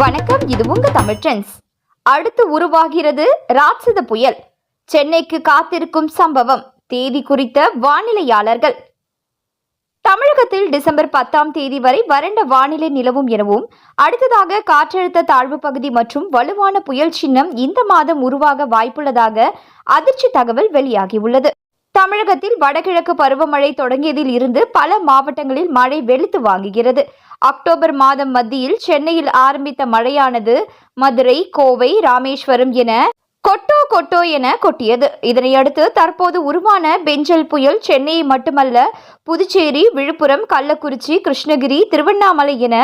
வணக்கம் இது உங்க தமிழ் ட்ரெண்ட்ஸ். அடுத்து உருவாகிறது ராட்சத புயல். சென்னைக்கு காத்திருக்கும் சம்பவம் தேதி குறித்த வானிலையாளர்கள். தமிழகத்தில் டிசம்பர் பத்தாம் தேதி வரை வறண்ட வானிலை நிலவும் எனவும் அடுத்ததாக காற்றழுத்த தாழ்வு பகுதி மற்றும் வலுவான புயல் சின்னம் இந்த மாதம் உருவாக வாய்ப்புள்ளதாக அதிர்ச்சி தகவல் வெளியாகியுள்ளது. தமிழகத்தில் வடகிழக்கு பருவமழை தொடங்கியதில் இருந்து பல மாவட்டங்களில் மழை வெளுத்து வாங்குகிறது. அக்டோபர் மாதம் மத்தியில் சென்னையில் ஆரம்பித்த மழையானது மதுரை கோவை ராமேஸ்வரம் என கொட்டோ கொட்டோ என கொட்டியது. இதனையடுத்து தற்போது உருவான பெஞ்சல் புயல் சென்னையை மட்டுமல்ல புதுச்சேரி விழுப்புரம் கள்ளக்குறிச்சி கிருஷ்ணகிரி திருவண்ணாமலை என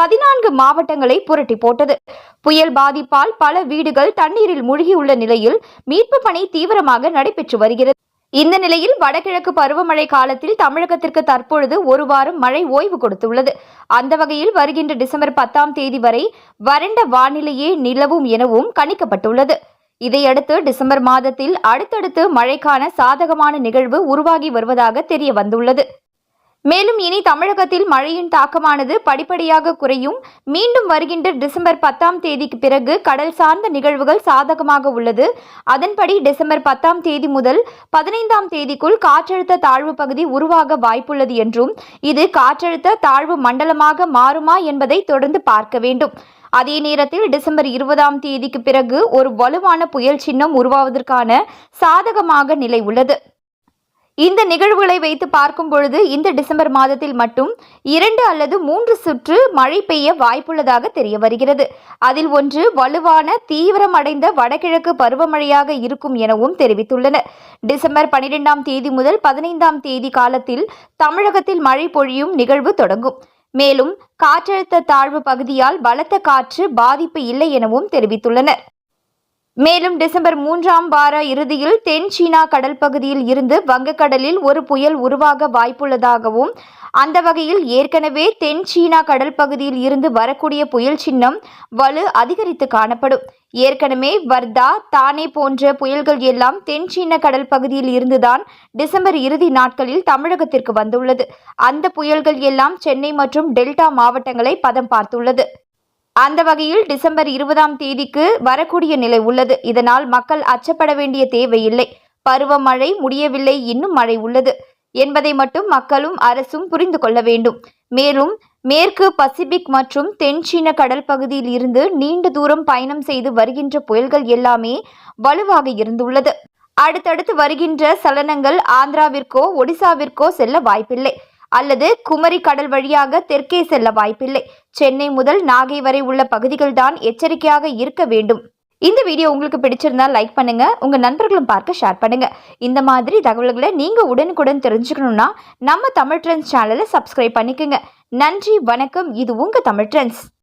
பதினான்கு மாவட்டங்களை புரட்டி போட்டது. புயல் பாதிப்பால் பல வீடுகள் தண்ணீரில் மூழ்கியுள்ள நிலையில் மீட்பு பணி தீவிரமாக நடைபெற்று வருகிறது. இந்த நிலையில் வடகிழக்கு பருவமழை காலத்தில் தமிழகத்திற்கு தற்பொழுது ஒரு வாரம் மழை ஓய்வு கொடுத்துள்ளது. அந்த வகையில் வருகின்ற டிசம்பர் பத்தாம் தேதி வரை வறண்ட வானிலையே நிலவும் எனவும் கணிக்கப்பட்டுள்ளது. இதையடுத்து டிசம்பர் மாதத்தில் அடுத்தடுத்து மழைக்கான சாதகமான நிகழ்வு உருவாகி வருவதாக தெரிய வந்துள்ளது மேலும் இனி தமிழகத்தில் மழையின் தாக்கமானது படிப்படியாக குறையும். மீண்டும் வருகின்ற டிசம்பர் பத்தாம் தேதிக்கு பிறகு கடல் சார்ந்த நிகழ்வுகள் சாதகமாக உள்ளது. அதன்படி டிசம்பர் பத்தாம் தேதி முதல் பதினைந்தாம் தேதிக்குள் காற்றழுத்த தாழ்வு பகுதி உருவாக வாய்ப்புள்ளது என்றும் இது காற்றழுத்த தாழ்வு மண்டலமாக மாறுமா என்பதை தொடர்ந்து பார்க்க வேண்டும். அதே நேரத்தில் டிசம்பர் இருபதாம் தேதிக்கு பிறகு ஒரு வலுவான புயல் சின்னம் உருவாவதற்கான சாதகமாக நிலை உள்ளது. இந்த நிகழ்வுகளை வைத்து பார்க்கும் பொழுது இந்த டிசம்பர் மாதத்தில் மட்டும் இரண்டு அல்லது மூன்று சுற்று மழை பெய்ய வாய்ப்புள்ளதாக தெரிய வருகிறது. அதில் ஒன்று வலுவான தீவிரமடைந்த வடகிழக்கு பருவமழையாக இருக்கும் எனவும் தெரிவித்துள்ளனர். டிசம்பர் பனிரெண்டாம் தேதி முதல் பதினைந்தாம் தேதி காலத்தில் தமிழகத்தில் மழை பொழியும் நிகழ்வு தொடங்கும். மேலும் காற்றழுத்த தாழ்வு பகுதியால் பலத்த காற்று பாதிப்பு இல்லை எனவும் தெரிவித்துள்ளனர். மேலும் டிசம்பர் மூன்றாம் வார இறுதியில் தென் சீனா கடல் பகுதியில் இருந்து வங்கக்கடலில் ஒரு புயல் உருவாக வாய்ப்புள்ளதாகவும் அந்த வகையில் ஏற்கனவே தென் சீனா கடல் பகுதியில் இருந்து வரக்கூடிய புயல் சின்னம் வலு அதிகரித்து காணப்படும். ஏற்கனவே வர்தா தானே போன்ற புயல்கள் எல்லாம் தென் சீன கடல் பகுதியில் இருந்துதான் டிசம்பர் இறுதி நாட்களில் தமிழகத்திற்கு வந்துள்ளது. அந்த புயல்கள் எல்லாம் சென்னை மற்றும் டெல்டா மாவட்டங்களை பதம் பார்த்துள்ளது. அந்த வகையில் டிசம்பர் இருபதாம் தேதிக்கு வரக்கூடிய நிலை உள்ளது. இதனால் மக்கள் அச்சப்பட வேண்டிய தேவையில்லை. பருவமழை முடியவில்லை இன்னும் மழை உள்ளது. என்பதை மட்டும் மக்களும் அரசும் புரிந்து கொள்ள வேண்டும். மேலும் மேற்கு பசிபிக் மற்றும் தென் சீன கடல் பகுதியில் இருந்து நீண்ட தூரம் பயணம் செய்து வருகின்ற புயல்கள் எல்லாமே வலுவாக இருந்துள்ளது. அடுத்தடுத்து வருகின்ற சலனங்கள் ஆந்திராவிற்கோ ஒடிசாவிற்கோ செல்ல வாய்ப்பில்லை. அல்லது குமரி கடல் வழியாக தெற்கே செல்ல வாய்ப்பில்லை. சென்னை முதல் நாகை வரை உள்ள பகுதிகள்தான் எச்சரிக்கையாக இருக்க வேண்டும். இந்த வீடியோ உங்களுக்கு பிடிச்சிருந்தா லைக் பண்ணுங்க உங்க நண்பர்களும் பார்க்க ஷேர் பண்ணுங்க. இந்த மாதிரி தகவல்களை நீங்க உடனுக்குடன் தெரிஞ்சுக்கணும்னா நம்ம தமிழ் ட்ரெண்ட்ஸ் சேனலை சப்ஸ்கிரைப் பண்ணிக்கோங்க. நன்றி வணக்கம். இது உங்க தமிழ் ட்ரெண்ட்ஸ்.